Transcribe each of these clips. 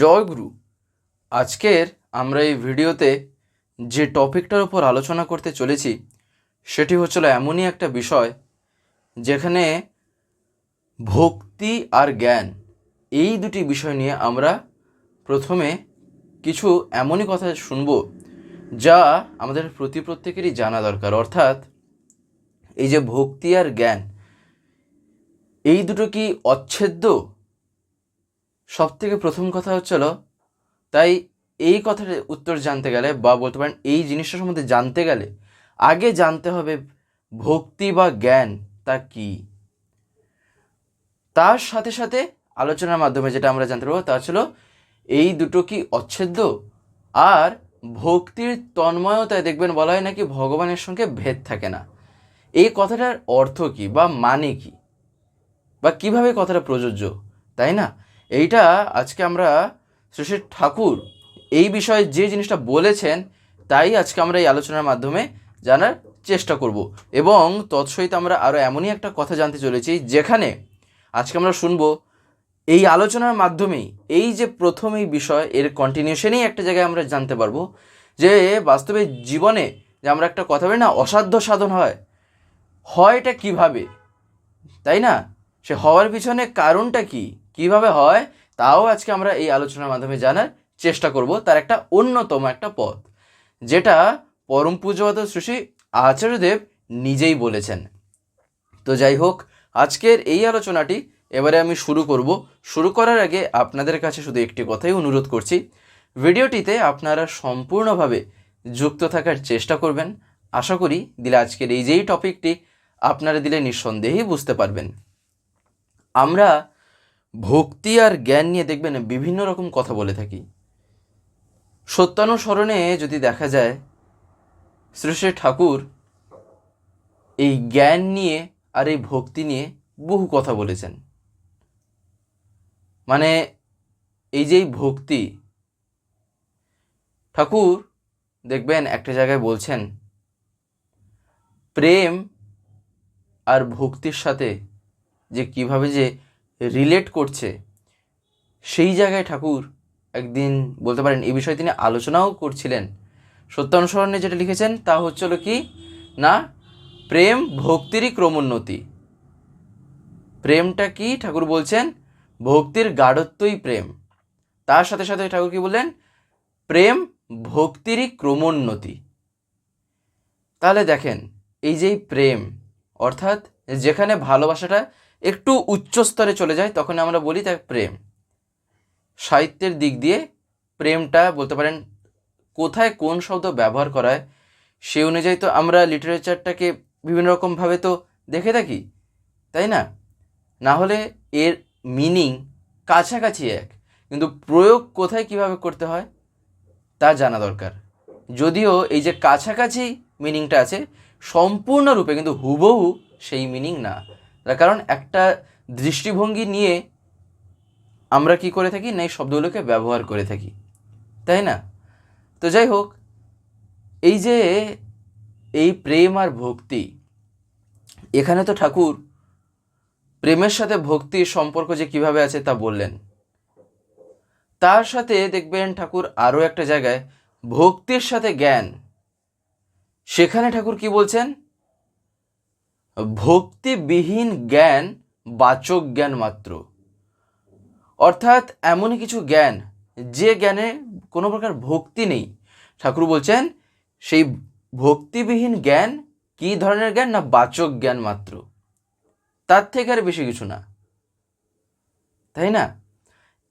জয় গুরু আজকের আমরা এই ভিডিওতে যে টপিকটার উপর আলোচনা করতে চলেছি, সেটি হচ্ছিল এমনই একটা বিষয় যেখানে ভক্তি আর জ্ঞান এই দুটি বিষয় নিয়ে আমরা প্রথমে কিছু এমনই কথা শুনব যা আমাদের প্রতি প্রত্যেকেরই জানা দরকার। অর্থাৎ এই যে ভক্তি আর জ্ঞান, এই দুটো কি অচ্ছেদ্য? সব থেকে প্রথম কথা হচ্ছিল তাই এই কথার উত্তর জানতে গেলে বা বলতে পারেন এই জিনিসটা সম্বন্ধে জানতে গেলে আগে জানতে হবে ভক্তি বা জ্ঞান তা কি? তার সাথে সাথে আলোচনার মাধ্যমে যেটা আমরা জানতে পারব তা ছিল এই দুটো কি অচ্ছেদ্য? আর ভক্তির তন্ময়তায় দেখবেন বলা হয় নাকি ভগবানের সঙ্গে ভেদ থাকে না। এই কথাটার অর্থ কি বা মানে কি? বা কীভাবে কথাটা প্রযোজ্য? তাই না? এইটা আজকে আমরা শ্রী ঠাকুর এই বিষয়ে যে জিনিসটা বলেছেন, তাই আজকে আমরা এই আলোচনার মাধ্যমে জানার চেষ্টা করব। এবং তৎসহিত আমরা আরও এমনই একটা কথা জানতে চলেছি, যেখানে আজকে আমরা শুনব এই আলোচনার মাধ্যমেই এই যে প্রথম এই বিষয়, এর কন্টিনিউশনেই একটা জায়গায় আমরা জানতে পারব যে বাস্তবে জীবনে যে আমরা একটা কথা বলি না, অসাধ্য সাধন হয়। হয়টা কীভাবে? তাই না? সে হওয়ার পিছনে কারণটা কি? কীভাবে হয়, তাও আজকে আমরা এই আলোচনার মাধ্যমে জানার চেষ্টা করব, তার একটা অন্যতম একটা পথ, যেটা পরম পূজ্যবাদ শ্রী আচার্যদেব নিজেই বলেছেন। তো যাই হোক, আজকের এই আলোচনাটি এবারে আমি শুরু করব। শুরু করার আগে আপনাদের কাছে শুধু একটি কথাই অনুরোধ করছি, ভিডিওটিতে আপনারা সম্পূর্ণভাবে যুক্ত থাকার চেষ্টা করবেন। আশা করি দিলে আজকের এই যেই টপিকটি আপনারা দিলে নিঃসন্দেহেই বুঝতে পারবেন। আমরা ভক্তি আর জ্ঞান নিয়ে দেখবেন বিভিন্ন রকম কথা বলে থাকি। সত্যানুসরণে যদি দেখা যায়, শ্রী ঠাকুর এই জ্ঞান নিয়ে আর এই ভক্তি নিয়ে বহু কথা বলেছেন। মানে এই যে ভক্তি, ঠাকুর দেখবেন একটা জায়গায় বলছেন, প্রেম আর ভক্তির সাথে যে কীভাবে যে রিলেট করছে, সেই জায়গায় ঠাকুর একদিন বলতে পারেন এই বিষয়ে তিনি আলোচনাও করছিলেন। সত্যানুসরণে যেটা লিখেছেন তা হচ্ছিল কি? না, প্রেম ভক্তিরই ক্রমোন্নতি। প্রেমটা কি? ঠাকুর বলছেন, ভক্তির গাঢ়ত্বই প্রেম। তার সাথে সাথে ঠাকুর কি বললেন? প্রেম ভক্তিরই ক্রমোন্নতি। তাহলে দেখেন, এই যে প্রেম, অর্থাৎ যেখানে ভালোবাসাটা একটু উচ্চ স্তরে চলে যায়, তখন আমরা বলি তার প্রেম। সাহিত্যের দিক দিয়ে প্রেমটা বলতে পারেন, কোথায় কোন শব্দ ব্যবহার করা হয় সে অনুযায়ী তো আমরা লিটারেচারটাকে বিভিন্ন রকমভাবে তো দেখে থাকি, তাই না? না হলে এর মিনিং কাছাকাছি এক, কিন্তু প্রয়োগ কোথায় কীভাবে করতে হয়, তা জানা দরকার। যদিও এই যে কাছাকাছি মিনিংটা আছে, সম্পূর্ণরূপে কিন্তু হুবহু সেই মিনিং না। তার কারণ একটা দৃষ্টিভঙ্গি নিয়ে আমরা কি করে থাকি? না, এই শব্দগুলোকে ব্যবহার করে থাকি। তাই না? তো যাই হোক, এই যে এই প্রেম আর ভক্তি, এখানে তো ঠাকুর প্রেমের সাথে ভক্তির সম্পর্ক যে কীভাবে আছে তা বললেন। তার সাথে দেখবেন ঠাকুর আরও একটা জায়গায় ভক্তির সাথে জ্ঞান। সেখানে ঠাকুর কি বলছেন? ভক্তিবিহীন জ্ঞান, বাচক জ্ঞান মাত্র। অর্থাৎ এমনই কিছু জ্ঞান, যে জ্ঞানে কোনো প্রকার ভক্তি নেই। ঠাকুর বলছেন, সেই ভক্তিবিহীন জ্ঞান কি ধরনের জ্ঞান না বাচক জ্ঞান মাত্র? তার থেকে আর বেশি কিছু না। তাই না?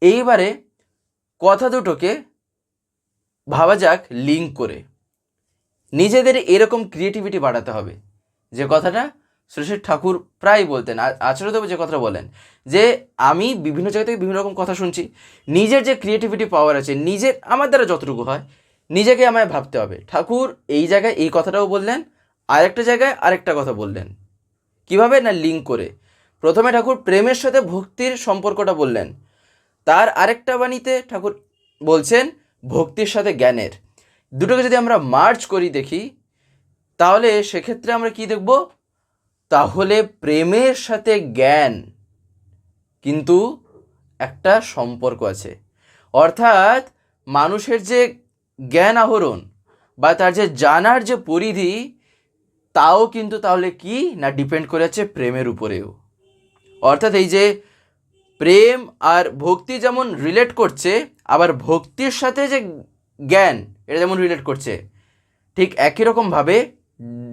এইবারে কথা দুটোকে ভাবা যাক লিঙ্ক করে। নিজেদের এরকম ক্রিয়েটিভিটি বাড়াতে হবে। যে কথাটা শ্রী ঠাকুর প্রায় বলতেন আচার্যদেব যে কথাটা বলেন, যে আমি বিভিন্ন জায়গা থেকে বিভিন্ন রকম কথা শুনছি, নিজের যে ক্রিয়েটিভিটি পাওয়ার আছে, নিজের, আমার দ্বারা যতটুকু হয়, নিজেকে আমায় ভাবতে হবে। ঠাকুর এই জায়গায় এই কথাটাও বললেন, আরেকটা জায়গায় আরেকটা কথা বললেন। কীভাবে? না লিঙ্ক করে। প্রথমে ঠাকুর প্রেমের সাথে ভক্তির সম্পর্কটা বললেন। তার আরেকটা বাণীতে ঠাকুর বলছেন, ভক্তির সাথে জ্ঞানের। দুটোকে যদি আমরা মার্চ করি দেখি, তাহলে সেক্ষেত্রে আমরা কি দেখব? তাহলে প্রেমের সাথে জ্ঞান কিন্তু একটা সম্পর্ক আছে। অর্থাৎ মানুষের যে জ্ঞান আহরণ বা তার যে জানার যে পরিধি, তাও কিন্তু তাহলে কি না ডিপেন্ড করে আছে প্রেমের উপরেও? অর্থাৎ এই যে প্রেম আর ভক্তি যেমন রিলেট করছে, আবার ভক্তির সাথে যে জ্ঞান, এটা যেমন রিলেট করছে, ঠিক একই রকমভাবে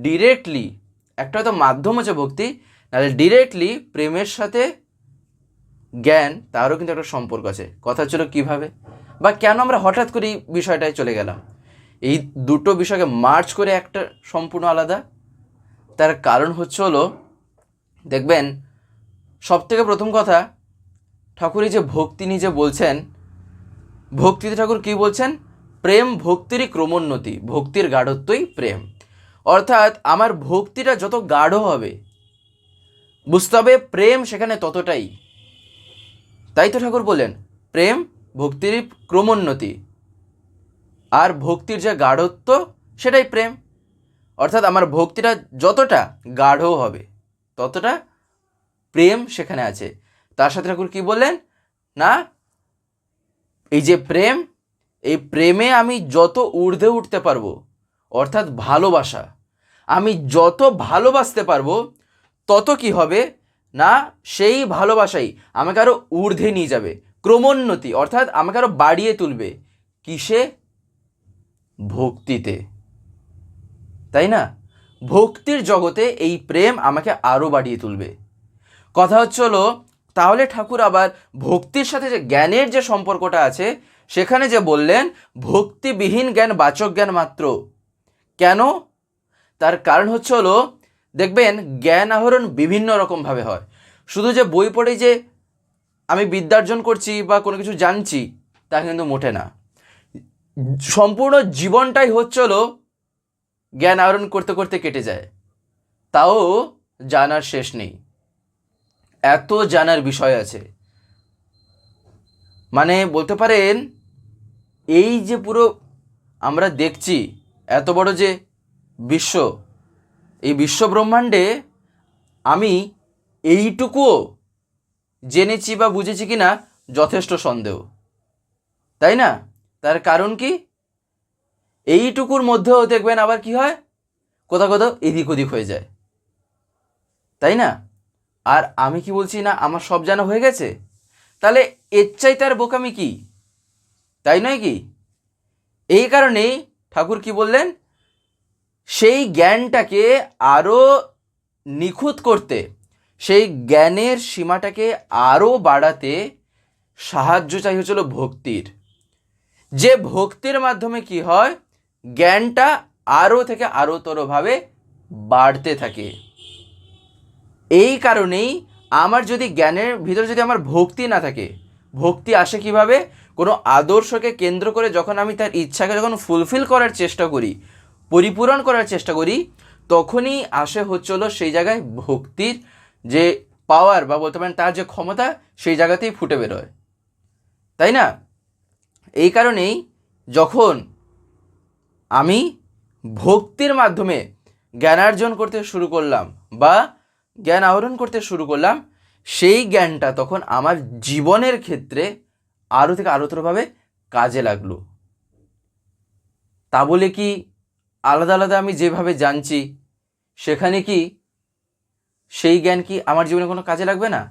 ডিরেক্টলি একটা হয়তো মাধ্যম হচ্ছে ভক্তি, নাহলে ডিরেক্টলি প্রেমের সাথে জ্ঞান, তারও কিন্তু একটা সম্পর্ক আছে। কথা ছিল কীভাবে? বা কেন আমরা হঠাৎ করে এই বিষয়টায় চলে গেলাম? এই দুটো বিষয়কে মার্চ করে একটা সম্পূর্ণ আলাদা। তার কারণ হচ্ছে হলো, দেখবেন সব থেকে প্রথম কথা, ঠাকুরই যে ভক্তি নিজে বলছেন, ভক্তিতে ঠাকুর কি বলছেন? প্রেম ভক্তিরই ক্রমোন্নতি, ভক্তির গাঢ়ত্বই প্রেম। অর্থাৎ আমার ভক্তিটা যত গাঢ় হবে, বুঝতে হবে প্রেম সেখানে ততটাই। তাই তো ঠাকুর বললেন, প্রেম ভক্তির ক্রমোন্নতি, আর ভক্তির যে গাঢ়ত্ব সেটাই প্রেম। অর্থাৎ আমার ভক্তিটা যতটা গাঢ় হবে, ততটা প্রেম সেখানে আছে। তার সাথে ঠাকুর কি বললেন? না, এই যে প্রেম, এই প্রেমে আমি যত ঊর্ধ্বে উঠতে পারব, অর্থাৎ ভালোবাসা আমি যত ভালোবাসতে পারব, তত কি হবে? না, সেই ভালোবাসাই আমাকে আরও ঊর্ধ্বে নিয়ে যাবে, ক্রমোন্নতি, অর্থাৎ আমাকে আরও বাড়িয়ে তুলবে। কিসে? ভক্তিতে। তাই না? ভক্তির জগতে এই প্রেম আমাকে আরও বাড়িয়ে তুলবে। কথা হচ্ছে হলো, তাহলে ঠাকুর আবার ভক্তির সাথে যে জ্ঞানের যে সম্পর্কটা আছে, সেখানে যে বললেন, ভক্তিবিহীন জ্ঞান বাচক জ্ঞান মাত্র। কেন? তার কারণ হচ্ছে হলো, দেখবেন জ্ঞান আহরণ বিভিন্ন রকমভাবে হয়। শুধু যে বই পড়ে যে আমি বিদ্যার্জন করছি বা কোনো কিছু জানছি, তা কিন্তু মোটে না। সম্পূর্ণ জীবনটাই হচ্ছে হলো জ্ঞান আহরণ করতে করতে কেটে যায়। তাও জানার শেষ নেই। এত জানার বিষয় আছে। মানে বলতে পারেন, এই যে পুরো আমরা দেখছি, এত বড় যে বিশ্ব, এই বিশ্ব ব্রহ্মাণ্ডে আমি এইটুকুও জেনেছি বা বুঝেছি কি না যথেষ্ট সন্দেহ। তাই না? তার কারণ কি? এইটুকুর মধ্যেও দেখবেন আবার কি হয়? কোথাও কোথাও এদিক ওদিক হয়ে যায়। তাই না? আর আমি কি বলছি না, আমার সব জানা হয়ে গেছে? তাহলে এর চাই তার বোকামি কি? তাই নয় কি? এই কারণেই ঠাকুর কি বললেন? সেই জ্ঞানটাকে আরও নিখুঁত করতে, সেই জ্ঞানের সীমাটাকে আরও বাড়াতে সাহায্য চাই হচ্ছিল ভক্তির। যে ভক্তির মাধ্যমে কি হয়? জ্ঞানটা আরও থেকে আরোতরভাবে বাড়তে থাকে। এই কারণেই আমার যদি জ্ঞানের ভিতরে যদি আমার ভক্তি না থাকে, ভক্তি আসে কীভাবে? কোনো আদর্শকে কেন্দ্র করে যখন আমি তার ইচ্ছাকে যখন ফুলফিল করার চেষ্টা করি পরিপূরণ করার চেষ্টা করি, তখনই আসে হচ্ছিল সেই জায়গায় ভক্তির যে পাওয়ার বা বলতে পারেন তার যে ক্ষমতা সেই জায়গাতেই ফুটে বেরোয়। তাই না? এই কারণেই যখন আমি ভক্তির মাধ্যমে জ্ঞানার্জন করতে শুরু করলাম বা জ্ঞান আহরণ করতে শুরু করলাম, সেই জ্ঞানটা তখন আমার জীবনের ক্ষেত্রে আরও থেকে আরোতরভাবে কাজে লাগল। তা বলে কি আলাদা আলাদা আমি যেভাবে জানছি, সেখানে কি সেই জ্ঞান কি আমার জীবনে কোনো কাজে লাগবে না?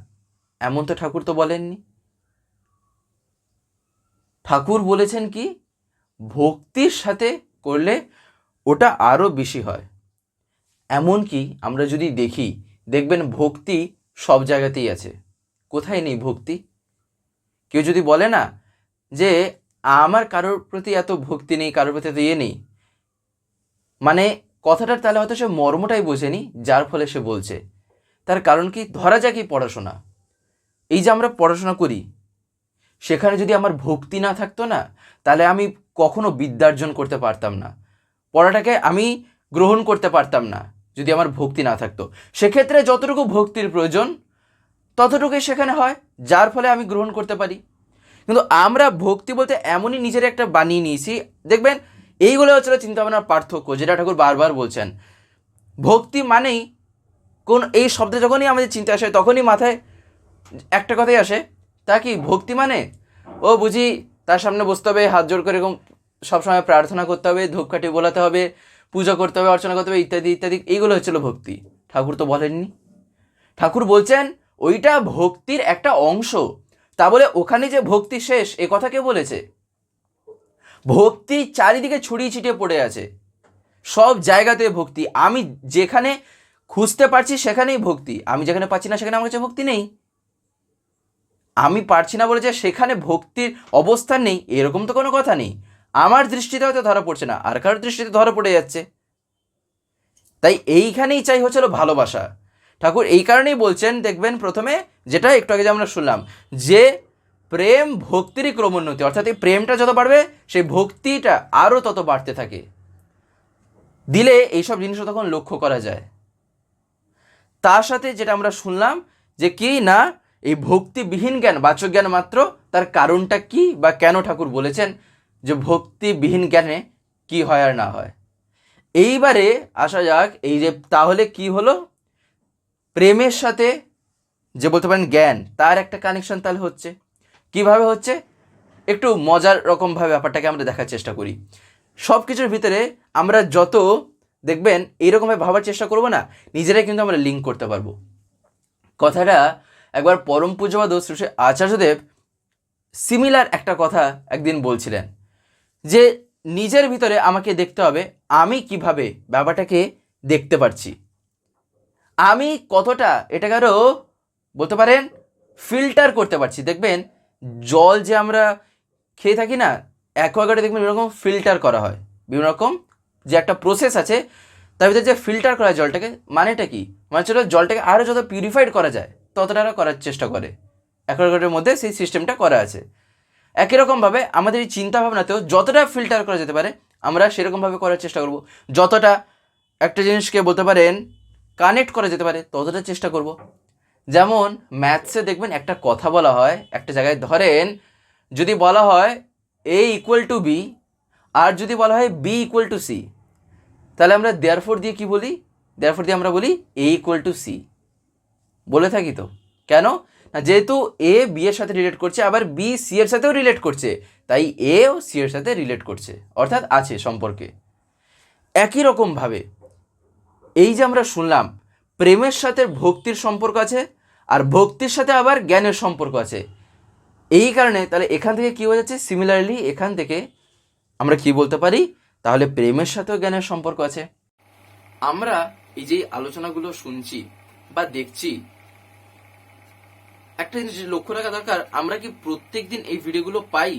এমন তো ঠাকুর তো বলেননি। ঠাকুর বলেছেন কি, ভক্তির সাথে করলে ওটা আরও বেশি হয়। এমন কি আমরা যদি দেখি, দেখবেন ভক্তি সব জায়গাতেই আছে। কোথায় নেই ভক্তি? কেউ যদি বলে না যে, আমার কারোর প্রতি এত ভক্তি নেই, কারোর প্রতি এত ইয়ে নেই মানে কথাটার তাহলে হয়তো সে মর্মটাই বোঝেনি, যার ফলে সে বলছে। তার কারণ কি? ধরা যাক এই পড়াশোনা। এই যে আমরা পড়াশোনা করি, সেখানে যদি আমার ভক্তি না থাকতো না, তাহলে আমি কখনো বিদ্যার্জন করতে পারতাম না। পড়াটাকে আমি গ্রহণ করতে পারতাম না, যদি আমার ভক্তি না থাকতো। সেক্ষেত্রে যতটুকু ভক্তির প্রয়োজন, ততটুকুই সেখানে হয়, যার ফলে আমি গ্রহণ করতে পারি। কিন্তু আমরা ভক্তি বলতে এমনই নিজের একটা বানিয়ে নিয়েছি, দেখবেন এইগুলো হচ্ছে চিন্তা ভাবনার পার্থক্য, যেটা ঠাকুর বারবার বলছেন। ভক্তি মানেই কোন, এই শব্দ যখনই আমাদের চিন্তা আসে, তখনই মাথায় একটা কথাই আসে, তা কি ভক্তি মানে? ও বুঝি তার সামনে বসতে হবে, হাত জোর করে এরকম সবসময় প্রার্থনা করতে হবে ধূপকাঠি বোলাতে হবে, পূজা করতে হবে, অর্চনা করতে হবে, ইত্যাদি ইত্যাদি, এইগুলো হচ্ছিল ভক্তি। ঠাকুর তো বলেননি। ঠাকুর বলছেন, ওইটা ভক্তির একটা অংশ। তা বলে ওখানে যে ভক্তি শেষ, এ কথা কে বলেছে? ভক্তি চারিদিকে ছড়িয়ে ছিটিয়ে পড়ে আছে। সব জায়গাতে ভক্তি। আমি যেখানে খুঁজতে পারছি সেখানেই ভক্তি। আমি যেখানে পাচ্ছি না সেখানে আমার কাছে ভক্তি নেই। আমি পারছি না বলে যে সেখানে ভক্তির অবস্থান নেই, এরকম তো কোনো কথা নেই। আমার দৃষ্টিতে হয়তো ধরা পড়ছে না, আর কারোর দৃষ্টিতে ধরা পড়ে যাচ্ছে। তাই এইখানেই চাই হচ্ছিল ভালোবাসা। ঠাকুর এই কারণেই বলছেন, দেখবেন প্রথমে যেটা একটু আগে যে আমরা শুনলাম, যে প্রেম ভক্তিরই ক্রমোন্নতি, অর্থাৎ এই প্রেমটা যত বাড়বে, সেই ভক্তিটা আরও তত বাড়তে থাকে। দিলে এইসব জিনিসও তখন লক্ষ্য করা যায়। তার সাথে যেটা আমরা শুনলাম, যে কি না, এই ভক্তিবিহীন জ্ঞান, বাচক জ্ঞান মাত্র, তার কারণটা কি বা কেন ঠাকুর বলেছেন, যে ভক্তিবিহীন জ্ঞানে কি হয় আর না হয়। এইবারে আসা যাক, এই যে তাহলে কি হলো? প্রেমের সাথে যে বলতে পারেন জ্ঞান, তার একটা কানেকশন তাহলে হচ্ছে। কীভাবে হচ্ছে? একটু মজার রকমভাবে ব্যাপারটাকে আমরা দেখার চেষ্টা করি। সব কিছুর ভিতরে আমরা যত, দেখবেন এইরকমভাবে ভাবার চেষ্টা করব না, নিজেরাই কিন্তু আমরা লিঙ্ক করতে পারব। কথাটা একবার পরম পূজ্যবাদ শ্রী শ্রী আচার্যদেব সিমিলার একটা কথা একদিন বলছিলেন, যে নিজের ভিতরে আমাকে দেখতে হবে, আমি কীভাবে ব্যাপারটাকে দেখতে পারছি। আমি কতটা এটাকে আরও বলতে পারেন ফিল্টার করতে পারছি। দেখবেন জল যে আমরা খেয়ে থাকি না, অ্যাকোয়াগার্ডে দেখবেন বিভিন্ন রকম ফিল্টার করা হয়। বিভিন্ন রকম যে একটা প্রসেস আছে, তার ভিতরে যে ফিল্টার করা হয় জলটাকে, মানেটা কি? মানে হচ্ছে জলটাকে আরও যত পিউরিফাইড করা যায়, ততটা করার চেষ্টা করে। অ্যাকোয়াগার্ডের মধ্যে সেই সিস্টেমটা করা আছে। একই রকমভাবে আমাদের এই চিন্তা ভাবনাতেও যতটা ফিল্টার করা যেতে পারে, আমরা সেরকমভাবে করার চেষ্টা করব। যতটা একটা জিনিসকে বলতে পারেন কানেক্ট করা যেতে পারে, ততটা চেষ্টা করব। যেমন ম্যাথসে দেখবেন একটা কথা বলা হয়, একটা জায়গায় ধরেন যদি বলা হয় এ ইকুয়াল টু বি আর যদি বলা হয় বি ইকুয়াল টু সি তাহলে আমরা দেয়ারফোর দিয়ে কি বলি? দেয়ারফোর দিয়ে আমরা বলি এ ইকুয়াল টু সি বলে থাকি তো। কেন? না, যেহেতু এ বি এর সাথে রিলেট করছে, আবার বি সি এর সাথেও রিলেট করছে, তাই এ ও সি এর সাথে রিলেট করছে, অর্থাৎ আছে সম্পর্কে। একই রকমভাবে এই যে আমরা শুনলাম, প্রেমের সাথে ভক্তির সম্পর্ক আছে আর ভক্তির সাথে আবার জ্ঞানের সম্পর্ক আছে। এই কারণে তাহলে এখান থেকে কী হয়ে যাচ্ছে সিমিলারলি এখান থেকে আমরা কি বলতে পারি? তাহলে প্রেমের সাথেও জ্ঞানের সম্পর্ক আছে। আমরা এই যে আলোচনাগুলো শুনছি বা দেখছি, একটা জিনিস লক্ষ্য রাখা দরকার, আমরা কি প্রত্যেক দিন এই ভিডিওগুলো পাই?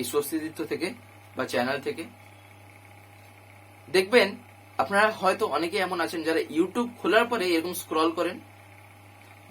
এই স্বস্তিদিত্য থেকে বা চ্যানেল থেকে। দেখবেন, আপনারা হয়তো অনেকে এমন আছেন যারা ইউটিউব খোলার পরে এরকম স্ক্রল করেন।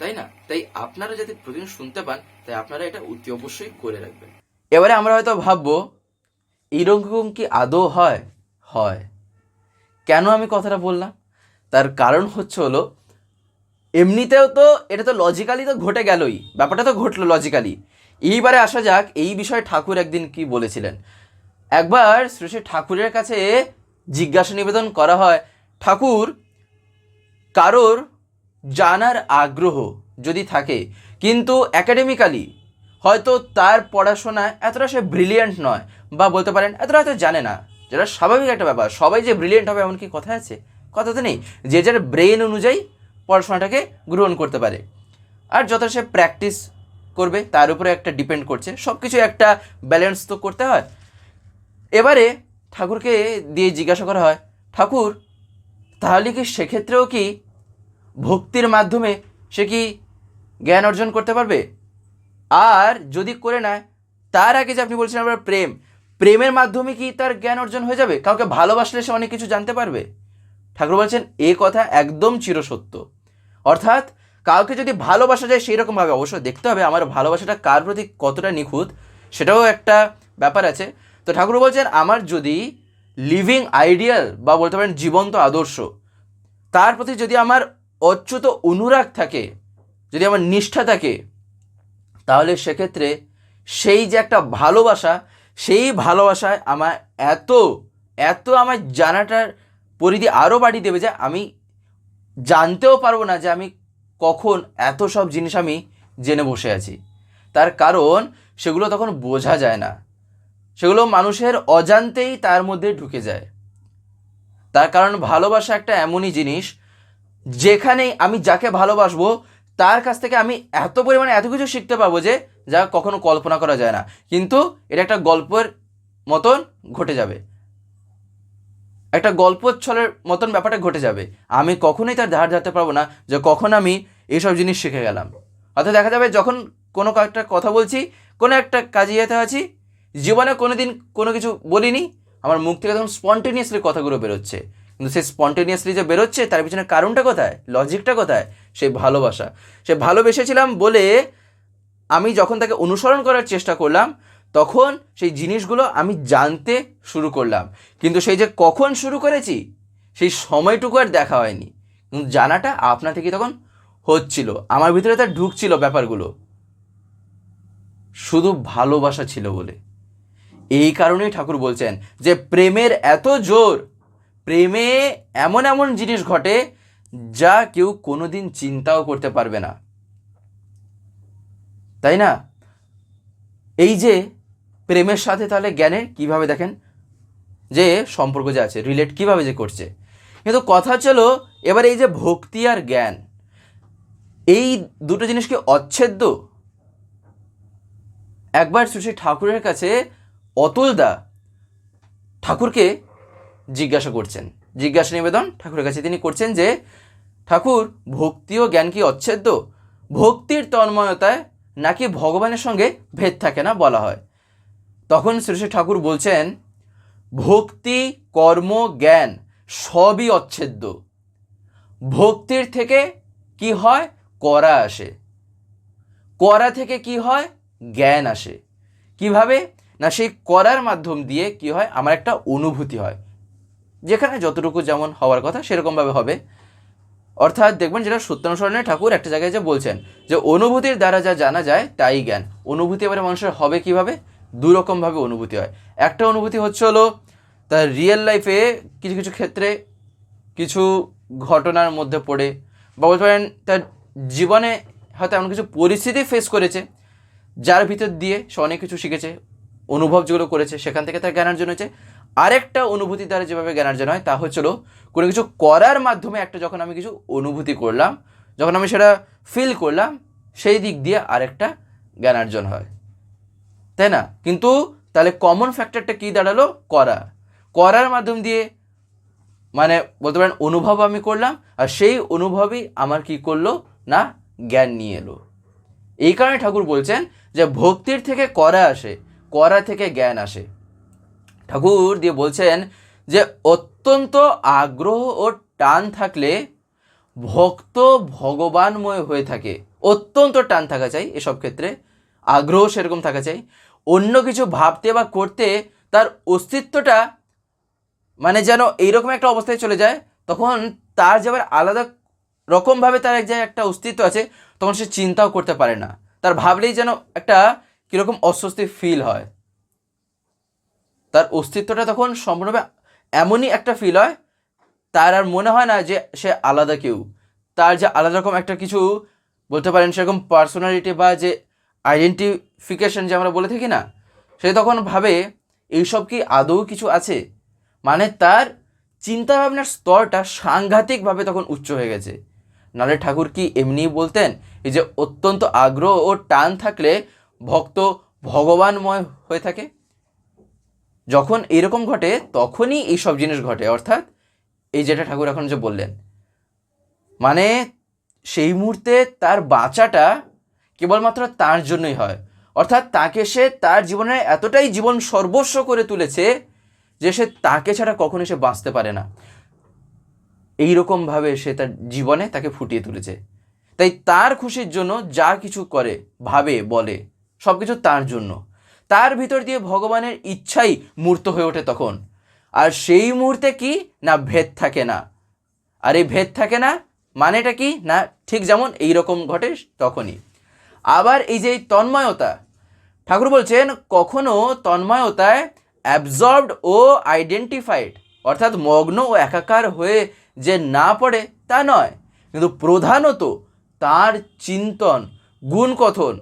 তাই না? তাই আপনারা যাতে প্রতিদিন শুনতে পান, তাই আপনারা এটা অতি অবশ্যই করে রাখবেন। এবারে আমরা হয়তো ভাববো, এরকম কি আদৌ হয়? হয়। কেন আমি কথাটা বললাম? তার কারণ হচ্ছে হলো, এমনিতেও তো এটা তো লজিক্যালি তো ঘটে গেলই। ব্যাপারটা তো ঘটলো লজিক্যালি এইবারে আসা যাক, এই বিষয়ে ঠাকুর একদিন কি বলেছিলেন। একবার শ্রী ঠাকুরের কাছে জিজ্ঞাসা নিবেদন করা হয়, ঠাকুর, কারোর জানার আগ্রহ যদি থাকে, কিন্তু একাডেমিক্যালি হয়তো তার পড়াশোনা এতটা সে ব্রিলিয়েন্ট নয় বা বলতে পারেন এতটা হয়তো জানে না। যেটা স্বাভাবিক একটা ব্যাপার, সবাই যে ব্রিলিয়েন্ট হবে এমন কি কথা আছে? কথা তো নেই। যে যার ব্রেন অনুযায়ী পড়াশোনাটাকে গ্রহণ করতে পারে। আর যত সে প্র্যাকটিস করবে, তার উপরে একটা ডিপেন্ড করছে। সব কিছু একটা ব্যালেন্স তো করতে হয়। এবারে ঠাকুরকে দিয়ে জিজ্ঞাসা করা হয়, ঠাকুর, তাহলে কি সেক্ষেত্রেও কি ভক্তির মাধ্যমে সে কি জ্ঞান অর্জন করতে পারবে? আর যদি করে নেয়, তার আগে যে আপনি বলছেন আবার প্রেম, প্রেমের মাধ্যমে কি তার জ্ঞান অর্জন হয়ে যাবে? কাউকে ভালোবাসলে সে অনেক কিছু জানতে পারবে। ঠাকুর বলছেন, এ কথা একদম চিরসত্য। অর্থাৎ কাউকে যদি ভালোবাসা যায় সেই রকমভাবে অবশ্যই দেখতে হবে, আমার ভালোবাসাটা কার প্রতি কতটা নিখুঁত, সেটাও একটা ব্যাপার আছে। তো ঠাকুর বলছেন, আমার যদি লিভিং আইডিয়াল বা বলতে পারেন জীবন্ত আদর্শ, তার প্রতি যদি আমার অচ্যুত অনুরাগ থাকে, যদি আমার নিষ্ঠা থাকে, তাহলে সেক্ষেত্রে সেই যে একটা ভালোবাসা, সেই ভালোবাসায় আমার এত এত আমার জানাটার পরিধি আরও বাড়িয়ে দেবে যে আমি জানতেও পারব না যে আমি কখন এত সব জিনিস আমি জেনে বসে আছি। তার কারণ সেগুলো তখন বোঝা যায় না। সেগুলো মানুষের অজান্তেই তার মধ্যে ঢুকে যায়। তার কারণ ভালোবাসা একটা এমনই জিনিস যেখানেই আমি যাকে ভালোবাসবো, তার কাছ থেকে আমি এত পরিমাণে এত কিছু শিখতে পাবো যে, যা কখনো কল্পনা করা যায় না। কিন্তু এটা একটা গল্পের মতন ঘটে যাবে। একটা গল্পচ্ছলের মতন ব্যাপারটা ঘটে যাবে। আমি কখনোই তার ধার ধারতে পারব না যে কখন আমি এইসব জিনিস শিখে গেলাম। অর্থাৎ দেখা যাবে যখন কোনো একটা কথা বলছি, কোনো একটা কাজে যেতে আছি, জীবনে কোনো দিন কোনো কিছু বলিনি, আমার মুখ থেকে তখন স্পন্টেনিয়াসলি কথাগুলো বেরোচ্ছে। কিন্তু সে স্পন্টেনিয়াসলি যে বেরোচ্ছে, তার পিছনে কারণটা কোথায়? লজিকটা কোথায়? সেই ভালোবাসা। সে ভালোবেসেছিলাম বলে আমি যখন তাকে অনুসরণ করার চেষ্টা করলাম, তখন সেই জিনিসগুলো আমি জানতে শুরু করলাম। কিন্তু সেই যে কখন শুরু করেছি, সেই সময়টুকু আর দেখা হয়নি। কিন্তু জানাটা আপনা থেকে তখন হচ্ছিল। আমার ভিতরে তার ঢুকছিল ব্যাপারগুলো। শুধু ভালোবাসা ছিল বলে। এই কারণেই ঠাকুর বলছেন যে, প্রেমের এত জোর প্রেমে এমন এমন জিনিস ঘটে যা কেউ কোনোদিন চিন্তাও করতে পারবে না। তাই না? এই যে প্রেমের সাথে তাহলে জ্ঞানের কীভাবে দেখেন? যে সম্পর্ক যে আছে রিলেট কীভাবে যে করছে। কিন্তু কথা চলো এবার এই যে ভক্তি আর জ্ঞান, এই দুটো জিনিস কি অচ্ছেদ্য? একবার শ্রী ঠাকুরের কাছে অতুলদা ঠাকুরকে জিজ্ঞাসা করছেন। জিজ্ঞাসা নিবেদন ঠাকুরের কাছে। তিনি করছেন যে, ঠাকুর, ভক্তি ও জ্ঞান কি অচ্ছেদ্য? ভক্তির তন্ময়তায় নাকি ভগবানের সঙ্গে ভেদ থাকে না বলা হয়? তখন শ্রী ঠাকুর বলছেন, ভক্তি, কর্ম, জ্ঞান সবই অচ্ছেদ্য। ভক্তির থেকে কি হয়? করা আসে। করা থেকে কি হয়? জ্ঞান আসে। কীভাবে? না, সেই করার মাধ্যম দিয়ে কি হয়? আমার একটা অনুভূতি হয়। যেখানে যতটুকু যেমন হওয়ার কথা সেরকমভাবে হবে। অর্থাৎ দেখবেন যেটা সত্যানুসরণে ঠাকুর একটা জায়গায় যে বলছেন যে অনুভূতির দ্বারা যা জানা যায় তাই জ্ঞান। অনুভূতি এবারে মানুষের হবে কীভাবে? দু রকমভাবে অনুভূতি হয়। একটা অনুভূতি হচ্ছে হলো তার রিয়েল লাইফে কিছু কিছু ক্ষেত্রে কিছু ঘটনার মধ্যে পড়ে বা বলতে পারেন তার জীবনে হয়তো এমন কিছু পরিস্থিতি ফেস করেছে যার ভিতর দিয়ে সে অনেক কিছু শিখেছে, অনুভব যেগুলো করেছে, সেখান থেকে তার জ্ঞানার্জন হয়েছে। আরেকটা অনুভূতি দ্বারা যেভাবে জ্ঞানার্জন হয় তা হচ্ছিল কোনো কিছু করার মাধ্যমে একটা যখন আমি কিছু অনুভূতি করলাম, যখন আমি সেটা ফিল করলাম, সেই দিক দিয়ে আরেকটা জ্ঞানার্জন হয়। তাই না? কিন্তু তাহলে কমন ফ্যাক্টরটা কী দাঁড়াল? করা। করার মাধ্যম দিয়ে মানে বলতে পারেন অনুভব আমি করলাম, আর সেই অনুভবই আমার কি করল? না, জ্ঞান নিয়ে এলো। এই কারণে ঠাকুর বলছেন যে ভক্তির থেকে করা আসে, করা থেকে জ্ঞান আসে। ঠাকুর দিয়ে বলছেন যে অত্যন্ত আগ্রহ ও টান থাকলে ভক্ত ভগবানময় হয়ে থাকে। অত্যন্ত টান থাকা চাই এসব ক্ষেত্রে। আগ্রহ সেরকম থাকা চাই। অন্য কিছু ভাবতে বা করতে তার অস্তিত্বটা মানে যেন এইরকম একটা অবস্থায় চলে যায়, তখন তার যে আবার আলাদা রকমভাবে তার এক জায়গায় একটা অস্তিত্ব আছে, তখন সে চিন্তাও করতে পারে না। তার ভাবলেই যেন একটা কীরকম অস্বস্তি ফিল হয়। তার অস্তিত্বটা তখন সম্পূর্ণভাবে এমনই একটা ফিল হয়, তার আর মনে হয় না যে সে আলাদা কেউ। তার যে আলাদা রকম একটা কিছু বলতে পারেন সেরকম পার্সোনালিটি বা যে আইডেন্টিফিকেশন যে আমরা বলে থাকি না, সে তখন ভাবে এইসব কি আদৌ কিছু আছে? মানে তার চিন্তাভাবনার স্তরটা সাংঘাতিকভাবে তখন উচ্চ হয়ে গেছে। নালে ঠাকুর কি এমনিই বলতেন এই যে অত্যন্ত আগ্রহ ও টান থাকলে ভক্ত ভগবানময় হয়ে থাকে? যখন এরকম ঘটে, তখনই এই সব জিনিস ঘটে। অর্থাৎ এই যেটা ঠাকুর এখন যে বললেন মানে সেই মুহূর্তে তার বাঁচাটা কেবলমাত্র তার জন্যই হয়। অর্থাৎ তাকে সে তার জীবনে এতটাই জীবন সর্বস্ব করে তুলেছে যে সে তাকে ছাড়া কখনোই সে বাঁচতে পারে না। এই এইরকমভাবে সে তার জীবনে তাকে ফুটিয়ে তুলেছে। তাই তার খুশির জন্য যা কিছু করে, ভাবে, বলে সব কিছু তার জন্য। তার ভিতর দিয়ে ভগবানের ইচ্ছাই মূর্ত হয়ে ওঠে তখন। আর সেই মুহূর্তে কি? না, ভেদ থাকে না। আর এই ভেদ থাকে না? মানেটা কি? না, ঠিক যেমন এই রকম ঘটে তখনই। আবার এই যে তন্ময়তা, ঠাকুর বলছেন, কখনো তন্ময়তায় অ্যাবজর্বড ও আইডেন্টিফাইড অর্থাৎ মগ্ন ও একাকার হয়ে যে না পড়ে তা নয়। কিন্তু প্রধানত তার চিন্তন, গুণকথন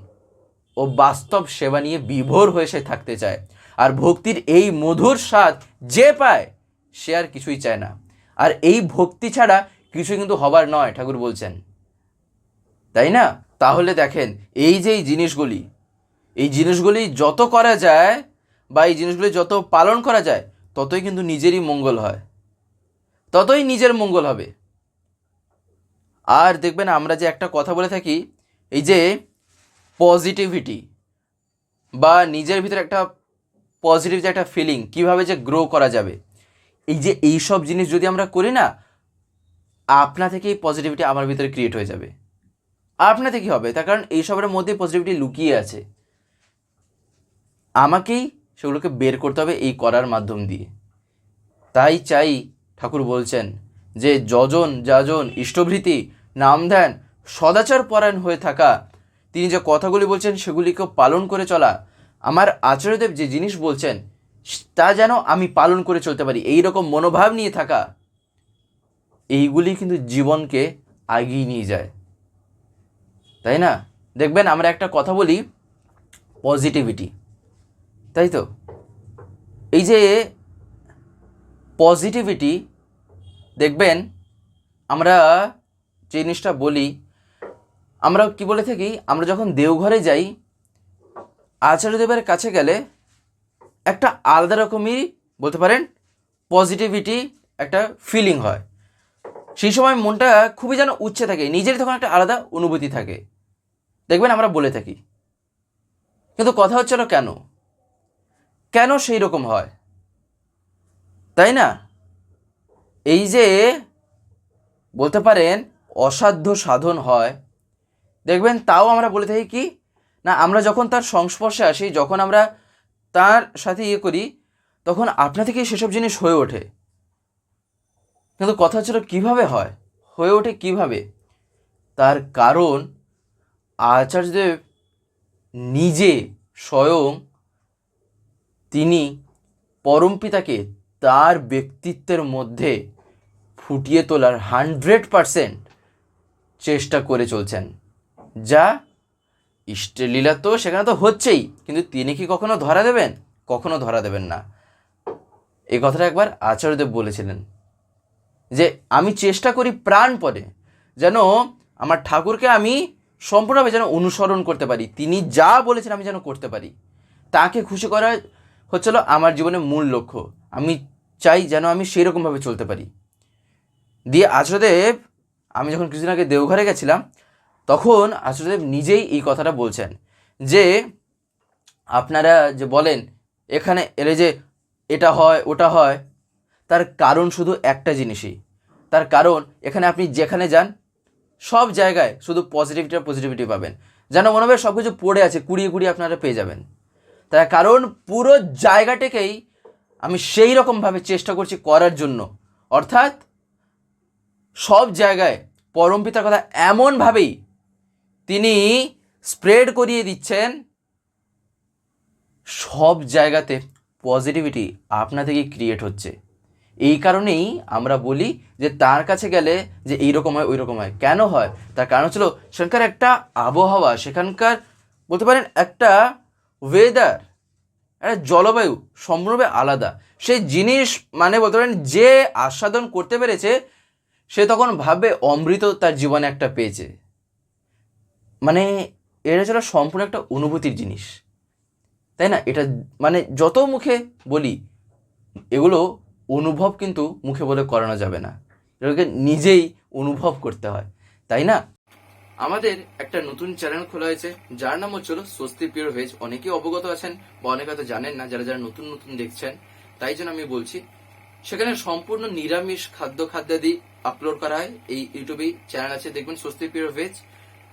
ও বাস্তব সেবা নিয়ে বিভোর হয়ে সে থাকতে চায়। আর ভক্তির এই মধুর স্বাদ যে পায়, সে আর কিছুই চায় না। আর এই ভক্তি ছাড়া কিছু কিন্তু হবার নয়, ঠাকুর বলছেন। তাই না? তাহলে দেখেন, এই যে এই জিনিসগুলি এই জিনিসগুলি যত করা যায় বা এই জিনিসগুলি যত পালন করা যায়, ততই কিন্তু নিজেরই মঙ্গল হয়। ততই নিজের মঙ্গল হবে। আর দেখবেন আমরা যে একটা কথা বলে থাকি, এই যে পজিটিভিটি বা নিজের ভিতরে একটা পজিটিভ যে একটা ফিলিং কীভাবে যে গ্রো করা যাবে। এই যে এই সব জিনিস যদি আমরা করি না, আপনা থেকেই পজিটিভিটি আমার ভিতরে ক্রিয়েট হয়ে যাবে। আপনা থেকে হবে, তার কারণ এইসবের মধ্যে পজিটিভিটি লুকিয়ে আছে। আমাকেই সেগুলোকে বের করতে হবে এই করার মাধ্যম দিয়ে। তাই চাই ঠাকুর বলছেন যে, যজন, যাজন, ইষ্টভৃতি, নাম ধ্যান, সদাচার পরায়ণ হয়ে থাকা তিনি যে কথাগুলি বলছেন সেগুলিকে পালন করে চলা। আমার আচার্যদেব যে জিনিস বলছেন, তা যেন আমি পালন করে চলতে পারি এই রকম মনোভাব নিয়ে থাকা, এইগুলি কিন্তু জীবনকে আগিয়ে নিয়ে যায়। তাই না? দেখবেন আমরা একটা কথা বলি পজিটিভিটি তাই তো? এই যে পজিটিভিটি দেখবেন আমরা যে জিনিসটা বলি আমরা কি বলে থাকি? আমরা যখন দেওঘরে যাই আচার্যদেবের কাছে গেলে একটা আলাদা রকমই বলতে পারেন পজিটিভিটি একটা ফিলিং হয়। সেই সময় মনটা খুবই যেন উচ্ছে থাকে নিজের তখন একটা আলাদা অনুভূতি থাকে। দেখবেন আমরা বলে থাকি। কিন্তু কথা হচ্ছিল কেন? কেন সেই রকম হয়? তাই না? এই যে বলতে পারেন অসাধ্য সাধন হয় দেখবেন তাও আমরা বলে থাকি কি, না, আমরা যখন তার সংস্পর্শে আসি, যখন আমরা তার সাথে ইয়ে করি, তখন আপনা থেকেই সেসব জিনিস হয়ে ওঠে। কিন্তু কথা ছিল কীভাবে হয়? হয়ে ওঠে কীভাবে? তার কারণ আচার্যদেব নিজে স্বয়ং তিনি পরমপিতাকে তার ব্যক্তিত্বের মধ্যে ফুটিয়ে তোলার হান্ড্রেড পারসেন্ট চেষ্টা করে চলছেন। যা ইষ্টের লীলা তো সেখানে তো হচ্ছেই, কিন্তু তিনি কি কখনো ধরা দেবেন? কখনো ধরা দেবেন না। এই কথাটা একবার আচার্যদেব বলেছিলেন যে, আমি চেষ্টা করি প্রাণপদে যেন আমার ঠাকুরকে আমি সম্পূর্ণভাবে যেন অনুসরণ করতে পারি। তিনি যা বলেছেন আমি যেন করতে পারি। তাকে খুশি করা হচ্ছিল আমার জীবনের মূল লক্ষ্য। আমি চাই যেন আমি সেই রকমভাবে চলতে পারি। দিয়ে আচার্যদেব, আমি যখন কিছুদিন আগে দেওঘরে গেছিলাম তখন আচার্যদেব নিজেই এই কথাটা বলছেন যে আপনারা যে বলেন, এখানে এলে যে এটা হয়, ওটা হয়, তার কারণ শুধু একটা জিনিসই। তার কারণ, এখানে আপনি যেখানে যান, সব জায়গায় শুধু পজিটিভিটি আর পজিটিভিটি পাবেন। যেন মনে হবে সব কিছু পড়ে আছে, কুড়িয়ে কুড়িয়ে আপনারা পেয়ে যাবেন। তার কারণ, পুরো জায়গাটাকেই আমি সেই রকমভাবে চেষ্টা করছি করার জন্য। অর্থাৎ, সব জায়গায় পরমপিতার কথা এমনভাবেই তিনি স্প্রেড করিয়ে দিচ্ছেন সব জায়গাতে পজিটিভিটি আপনা থেকেই ক্রিয়েট হচ্ছে। এই কারণেই আমরা বলি যে তার কাছে গেলে যে এইরকম হয় ওই রকম হয়। কেন হয়? তার কারণ হচ্ছিল সেখানকার একটা আবহাওয়া, সেখানকার বলতে পারেন একটা ওয়েদার একটা জলবায়ু সম্পূর্ণভাবে আলাদা। সেই জিনিস মানে বলতে পারেন যে আস্বাদন করতে পেরেছে, সে তখন ভাবে অমৃত তার জীবনে একটা পেয়েছে। মানে এটা ছিল সম্পূর্ণ একটা অনুভূতির জিনিস। তাই না? এটা মানে যত মুখে বলি, এগুলো অনুভব কিন্তু মুখে বলে করানো যাবে না। এগুলোকে নিজেই অনুভব করতে হয়। তাই না? আমাদের একটা নতুন চ্যানেল খোলা হয়েছে, যার নাম হচ্ছিল স্বস্তি পিওর ভেজ। অনেকেই অবগত আছেন বা অনেকে হয়তো জানেন না, যারা যারা নতুন নতুন দেখছেন, তাই জন্য আমি বলছি, সেখানে সম্পূর্ণ নিরামিষ খাদ্য খাদ্যাদি আপলোড করা হয়। এই ইউটিউবে চ্যানেল আছে, দেখবেন স্বস্তি পিওর ভেজ।